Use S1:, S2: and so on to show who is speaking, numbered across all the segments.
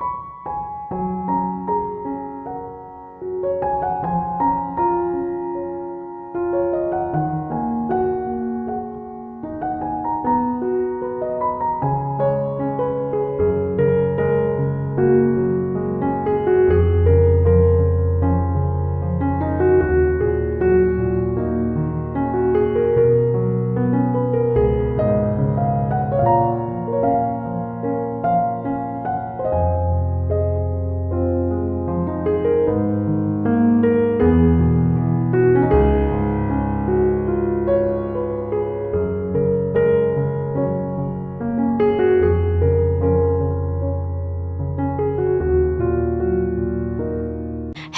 S1: thank you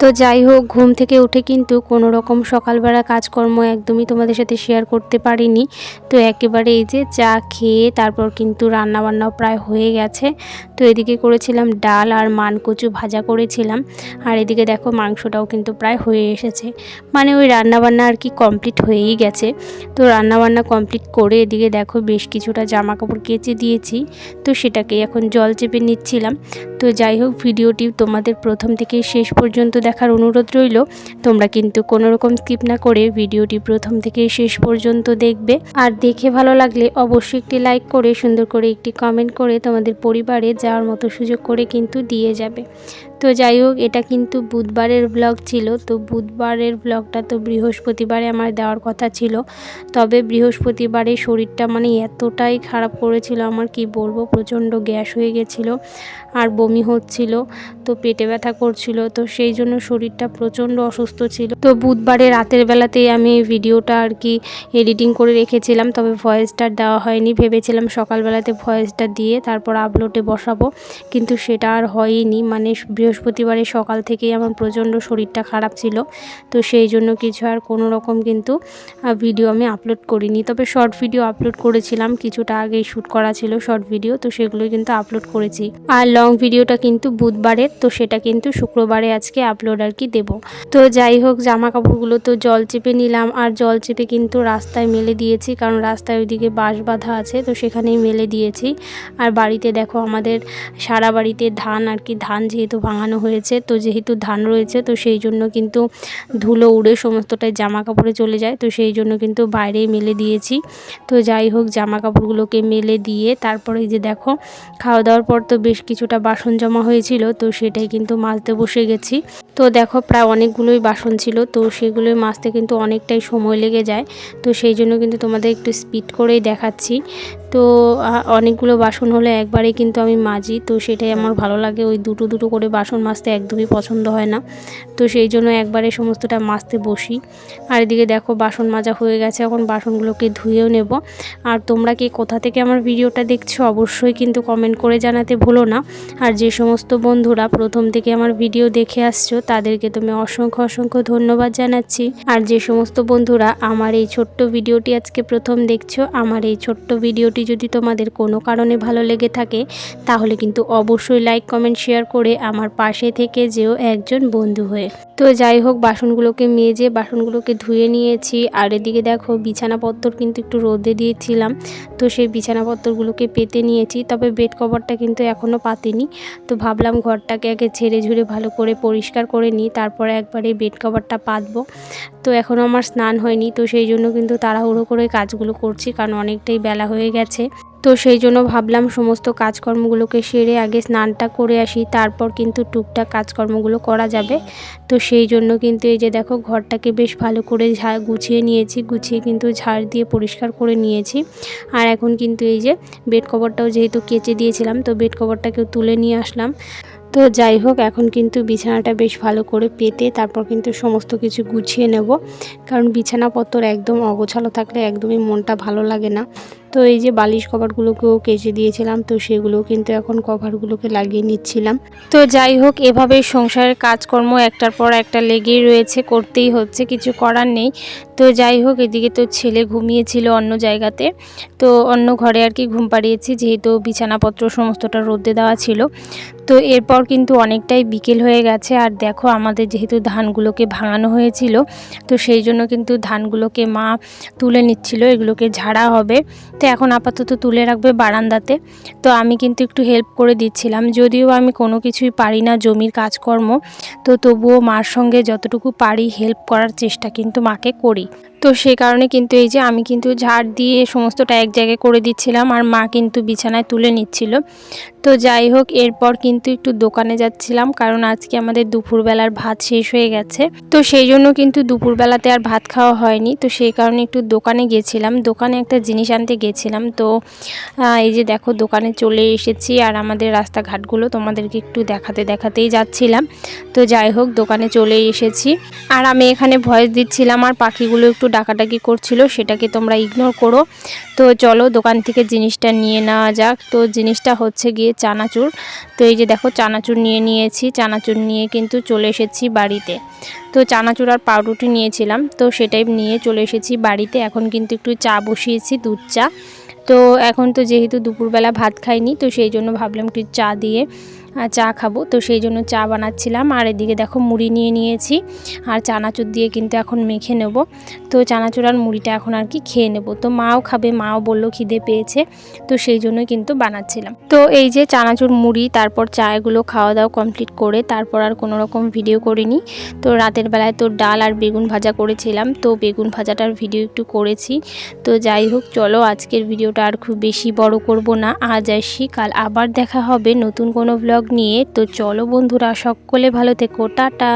S1: তো যাই হোক, ঘুম থেকে উঠে কিন্তু কোনো রকম সকালবেলা কাজকর্ম একদমই তোমাদের সাথে শেয়ার করতে পারিনি। তো একেবারে এই যে চা খেয়ে তারপর কিন্তু রান্না বান্নাও প্রায় হয়ে গেছে। তো এদিকে করেছিলাম ডাল আর মানকচু ভাজা করেছিলাম। আর এদিকে দেখো মাংসটাও কিন্তু প্রায় হয়ে এসেছে। মানে ওই রান্নাবান্না আর কি কমপ্লিট হয়েই গেছে। তো রান্নাবান্না কমপ্লিট করে এদিকে দেখো বেশ কিছুটা জামা কাপড় কেচে দিয়েছি। তো সেটাকে এখন জল চেপে নিচ্ছিলাম। তো যাই হোক, ভিডিওটি তোমাদের প্রথম থেকে শেষ পর্যন্ত দেখার অনুরোধ রইল। তোমরা কিন্তু কোনো রকম স্কিপ না করে ভিডিওটি প্রথম থেকে শেষ পর্যন্ত দেখবে। আর দেখে ভালো লাগলে অবশ্যই একটি লাইক করে, সুন্দর করে একটি কমেন্ট করে তোমাদের পরিবারে যাওয়ার মতো সুযোগ করে কিন্তু দিয়ে যাবে। তো যাই হোক, এটা কিন্তু বুধবারের ব্লগ ছিল। তো বুধবারের ব্লগটা তো বৃহস্পতিবারে আমার দেওয়ার কথা ছিল। তবে বৃহস্পতিবারে শরীরটা মানে এতটাই খারাপ করেছিল আমার, কি বলব, প্রচণ্ড গ্যাস হয়ে গেছিল আর বমি হচ্ছিল, তো পেটে ব্যথা করছিল, তো সেই জন্য শরীরটা প্রচণ্ড অসুস্থ ছিল। তো বুধবারে রাতের বেলাতেই আমি ভিডিওটা আর কি এডিটিং করে রেখেছিলাম, তবে ভয়েসটা দেওয়া হয়নি। ভেবেছিলাম সকালবেলাতে ভয়েসটা দিয়ে তারপর আপলোডে বসাবো। কিন্তু সেটা আর হয়নি। মানে বৃহস্পতিবারে সকাল থেকেই আমার প্রচণ্ড শরীরটা খারাপ ছিল। তো সেই জন্য কিছু আর কোনো রকম কিন্তু ভিডিও আমি আপলোড করিনি। তবে শর্ট ভিডিও আপলোড করেছিলাম। কিছুটা আগেই শ্যুট করা ছিল শর্ট ভিডিও তো সেগুলো কিন্তু আপলোড করেছি। আর লং ভিডিওটা কিন্তু বুধবারের, তো সেটা কিন্তু শুক্রবারে আজকে আপলোড আর কি দেবো। তো যাই হোক জামা কাপড়গুলো তো জল চেপে নিলাম। আর জল চেপে কিন্তু রাস্তায় মেলে দিয়েছি। কারণ রাস্তায় ওইদিকে বাঁশ বাঁধা আছে, তো সেখানেই মেলে দিয়েছি। আর বাড়িতে দেখো আমাদের সারা বাড়িতে ধান আর কি, ধান যেহেতু ভাঙানো হয়েছে, তো যেহেতু ধান রয়েছে, তো সেই জন্য কিন্তু ধুলো উড়ে সমস্তটাই জামা কাপড়ে চলে যায়, তো সেই জন্য কিন্তু বাইরেই মেলে দিয়েছি। তো যাই হোক জামা কাপড়গুলোকে মেলে দিয়ে তারপরে যে দেখো, খাওয়া দাওয়ার পর তো বেশ কিছুটা বাসন জমা হয়েছিল, তো সেটাই কিন্তু মাজতে বসে গেছি। তো দেখো, প্রায় অনেকগুলোই বাসন ছিল, তো সেগুলোই মাজতে কিন্তু অনেকটাই সময় লেগে যায়, তো সেই জন্য কিন্তু তোমাদের একটু স্পিড করেই দেখাচ্ছি। তো অনেকগুলো বাসন হলে একবারে কিন্তু আমি মাজি। তো সেটাই আমার ভালো লাগে, ওই দুটো দুটো করে বাসন মাজতে একদমই পছন্দ হয় না। তো সেই জন্য একবারে সমস্তটা মাজতে বসি। আর এদিকে দেখো, বাসন মাজা হয়ে গেছে, এখন বাসনগুলোকে ধুয়েও নেব। আর তোমরা কি কোথা থেকে আমার ভিডিওটা দেখছ, অবশ্যই কিন্তু কমেন্ট করে জানাতে ভুলো না। আর যে সমস্ত বন্ধুরা প্রথম থেকে আমার ভিডিও দেখে আসছো, তাদেরকে তুমি অসংখ্য অসংখ্য ধন্যবাদ জানাচ্ছি। আর যে সমস্ত বন্ধুরা আমার এই ছোট্ট ভিডিওটি আজকে প্রথম দেখছ, আমার এই ছোট্ট ভিডিওটি ভিডিওটি যদি তোমাদের কোনো কারণে ভালো লেগে থাকে, তাহলে কিন্তু অবশ্যই লাইক কমেন্ট শেয়ার করে আমার পাশে থেকে যেও একজন বন্ধু হয়ে। তো যাই হোক, বাসনগুলোকে মেজে বাসনগুলোকে ধুয়ে নিয়েছি। আর এদিকে দেখো বিছানাপত্তর কিন্তু একটু রোদে দিয়েছিলাম। তো সেই বিছানাপত্তরগুলোকে পেতে নিয়েছি, তবে বেড কভারটা কিন্তু এখনও পাতিনি। তো ভাবলাম ঘরটাকে আগে ঝেড়ে ঝুড়ে ভালো করে পরিষ্কার করে নিই, তারপরে একবারে বেড কভারটা পাতবো। তো এখনও আমার স্নান হয়নি, তো সেই জন্য কিন্তু তাড়াহুড়ো করে কাজগুলো করছি, কারণ অনেকটাই বেলা হয়ে গেছে। তো সেই জন্য ভাবলাম সমস্ত কাজকর্মগুলোকে সেরে আগে স্নানটা করে আসি, তারপর কিন্তু টুকটাক কাজকর্মগুলো করা যাবে। তো সেই জন্য কিন্তু এই যে দেখো ঘরটাকে বেশ ভালো করে ঝা, গুছিয়ে নিয়েছি, গুছিয়ে কিন্তু ঝাড় দিয়ে পরিষ্কার করে নিয়েছি। আর এখন কিন্তু এই যে বেড কভারটাও যেহেতু কেচে দিয়েছিলাম, তো বেড কভারটাকেও তুলে নিয়ে আসলাম। তো যাই হোক, এখন কিন্তু বিছানাটা বেশ ভালো করে পেতে তারপর কিন্তু সমস্ত কিছু গুছিয়ে নেব। কারণ বিছানাপত্র একদম অগোছালো থাকলে একদমই মনটা ভালো লাগে না। তো এই যে বালিশ কভারগুলোকেও কেচে দিয়েছিলাম, তো সেগুলো কিন্তু এখন কভারগুলোকে লাগিয়ে নিচ্ছিলাম। তো যাই হোক, এভাবে সংসারের কাজকর্ম একটার পর একটা লেগেই রয়েছে, করতেই হচ্ছে, কিছু করার নেই। তো যাই হোক, এদিকে তো ছেলে ঘুমিয়েছিল অন্য জায়গাতে, তো অন্য ঘরে আর কি ঘুম পাড়িয়েছি, যেহেতু বিছানাপত্র সমস্তটা রোদে দেওয়া ছিল। তো এরপর কিন্তু অনেকটাই বিকেল হয়ে গেছে, আর দেখো আমাদের যেহেতু ধানগুলোকে ভাঙানো হয়েছিল, তো সেই জন্য কিন্তু ধানগুলোকে মা তুলে নিচ্ছিল, এগুলোকে ঝাড়া হবে। তো এখন আপাতত তুলে রাখবে বারান্দাতে। তো আমি কিন্তু একটু হেল্প করে দিচ্ছিলাম। যদিও আমি কোনো কিছুই পারি না জমির কাজকর্ম, তো তবুও মার সঙ্গে যতটুকু পারি হেল্প করার চেষ্টা কিন্তু মাকে করি। তো সেই কারণে কিন্তু এই যে আমি কিন্তু ঝাড় দিয়ে সমস্তটা এক জায়গায় করে দিচ্ছিলাম আর মা কিন্তু বিছানায় তুলে নিচ্ছিল। তো যাই হোক, এরপর কিন্তু একটু দোকানে যাচ্ছিলাম কারণ আজকে আমাদের দুপুরবেলার ভাত শেষ হয়ে গেছে। তো সেই জন্য কিন্তু দুপুরবেলাতে আর ভাত খাওয়া হয়নি। তো সেই কারণে একটু দোকানে গেছিলাম। দোকানে একটা জিনিস আনতে গেছিলাম। তো এই যে দেখো দোকানে চলে এসেছি আর আমাদের রাস্তাঘাটগুলো তোমাদেরকে একটু দেখাতে দেখাতেই যাচ্ছিলাম। তো যাই হোক, দোকানে চলে এসেছি। আর আমি এখানে ভয়েস দিচ্ছিলাম আর পাখিগুলো একটু ডাকাডাকি করছিল সেটাকে তোমরা ইগনোর করো। তো চলো দোকান থেকে জিনিসটা নিয়ে নেওয়া যাক। তো জিনিসটা হচ্ছে গিয়ে চানাচুর। তো এই যে দেখো চানাচুর নিয়ে নিয়েছি। চানাচুর নিয়ে কিন্তু চলে এসেছি বাড়িতে। তো চানাচুর আর পাউরুটি নিয়েছিলাম। তো সেটাই নিয়ে চলে এসেছি বাড়িতে। এখন কিন্তু একটু চা বসিয়েছি, দুধ চা। তো এখন তো যেহেতু দুপুরবেলা ভাত খাইনি, তো সেই জন্য ভাবলাম একটু চা দিয়ে চা খাব। তো সেই জন্য চা বানাচ্ছিলাম। আর এদিকে দেখো মুড়ি নিয়ে নিয়েছি। আর চানাচুর দিয়ে কিন্তু এখন মেখে নেব। তো চানাচুর আর মুড়িটা এখন আর কি খেয়ে নেব। তো মাও খাবে, মাও বলল খিদে পেয়েছে। তো সেই জন্যই কিন্তু বানাচ্ছিলাম। তো এই যে চানাচুর, মুড়ি, তারপর চায়গুলো খাওয়া দাওয়া কমপ্লিট করে তারপর আর কোনো রকম ভিডিও করিনি। তো রাতের বেলায় তো ডাল আর বেগুন ভাজা করেছিলাম। তো বেগুন ভাজাটার ভিডিও একটু করেছি। তো যাই হোক, চলো আজকের ভিডিওটা আর খুব বেশি বড় করব না। আজ আসি কাল আবার দেখা হবে নতুন কোনো ব্লগ নিয়ে। তো চলো বন্ধুরা সকলে ভালো থেকো টাটা।